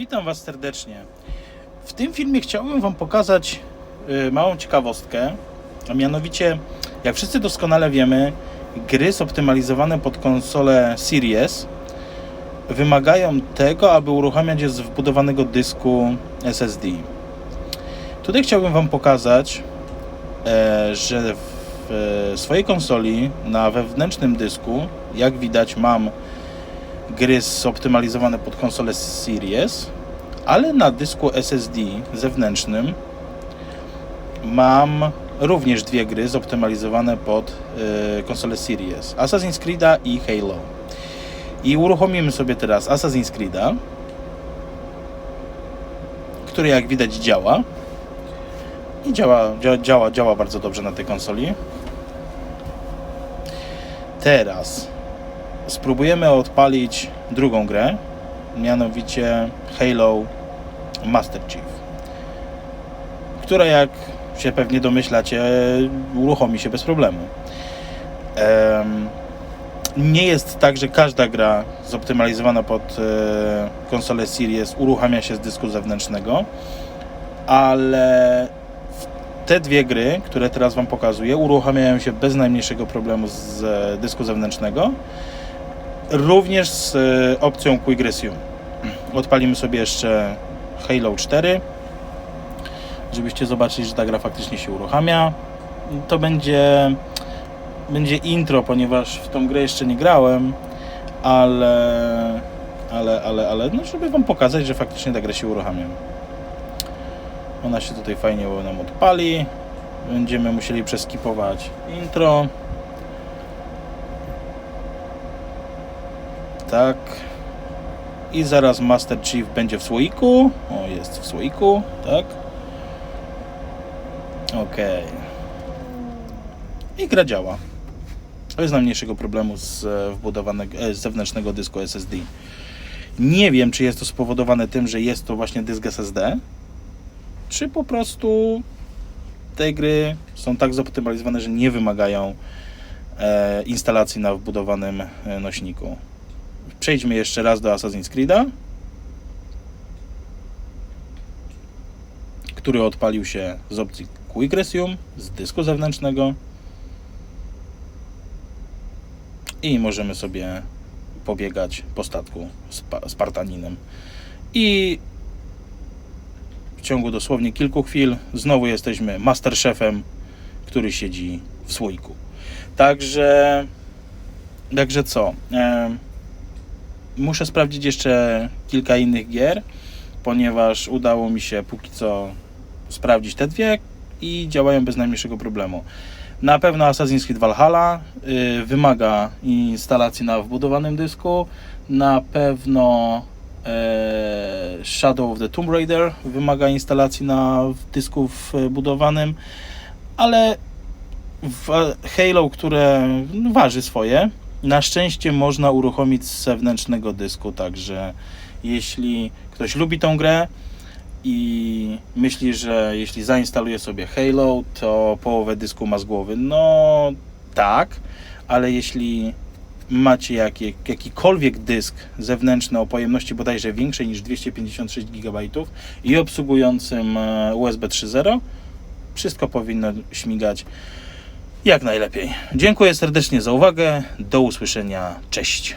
Witam Was serdecznie. W tym filmie chciałbym Wam pokazać y, małą ciekawostkę, a mianowicie, jak wszyscy doskonale wiemy, gry zoptymalizowane pod konsolę Series wymagają tego, aby uruchamiać je z wbudowanego dysku SSD. Tutaj chciałbym Wam pokazać, e, że w e, swojej konsoli na wewnętrznym dysku, jak widać, mam gry zoptymalizowane pod konsolę Series, ale na dysku SSD zewnętrznym mam również dwie gry zoptymalizowane pod y, konsolę Series: Assassin's Creed'a i Halo. I uruchomimy sobie teraz Assassin's Creed'a, który jak widać działa. I działa, działa, działa, działa bardzo dobrze na tej konsoli. Teraz spróbujemy odpalić drugą grę, mianowicie Halo Master Chief, która jak się pewnie domyślacie, uruchomi się bez problemu. Em, nie jest tak, że każda gra zoptymalizowana pod e, konsolę Series uruchamia się z dysku zewnętrznego, ale te dwie gry, które teraz Wam pokazuję, uruchamiają się bez najmniejszego problemu z dysku zewnętrznego również z e, opcją Quick Resume. Odpalimy sobie jeszcze Halo 4, żebyście zobaczyli, że ta gra faktycznie się uruchamia. To będzie, będzie intro, ponieważ w tą grę jeszcze nie grałem, ale, ale, ale, ale, no żeby Wam pokazać, że faktycznie ta gra się uruchamia. Ona się tutaj fajnie nam odpali. Będziemy musieli przeskipować intro. Tak. I zaraz Master Chief będzie w słoiku. O, jest w słoiku, tak. Okej. I gra działa. Bez najmniejszego problemu z e, wbudowanego, e, z zewnętrznego dysku SSD. Nie wiem, czy jest to spowodowane tym, że jest to właśnie dysk SSD, czy po prostu te gry są tak zoptymalizowane, że nie wymagają e, instalacji na wbudowanym nośniku. Przejdźmy jeszcze raz do Assassin's Creed'a, który odpalił się z opcji Quick Resume z dysku zewnętrznego i możemy sobie pobiegać po statku Spa- Spartaninem. I w ciągu dosłownie kilku chwil znowu jesteśmy Masterchefem, który siedzi w słoiku. Także, także co? Muszę sprawdzić jeszcze kilka innych gier, ponieważ udało mi się póki co sprawdzić te dwie i działają bez najmniejszego problemu. Na pewno Assassin's Creed Valhalla y, wymaga instalacji na wbudowanym dysku. Na pewno e, Shadow of the Tomb Raider wymaga instalacji na dysku wbudowanym, ale w Halo, które waży swoje, na szczęście można uruchomić z zewnętrznego dysku, także jeśli ktoś lubi tą grę i myśli, że jeśli zainstaluje sobie Halo, to połowę dysku ma z głowy, no tak, ale jeśli macie jakie, jakikolwiek dysk zewnętrzny o pojemności bodajże większej niż 256 GB i obsługującym e, USB 3.0, wszystko powinno śmigać jak najlepiej. Dziękuję serdecznie za uwagę. Do usłyszenia. Cześć.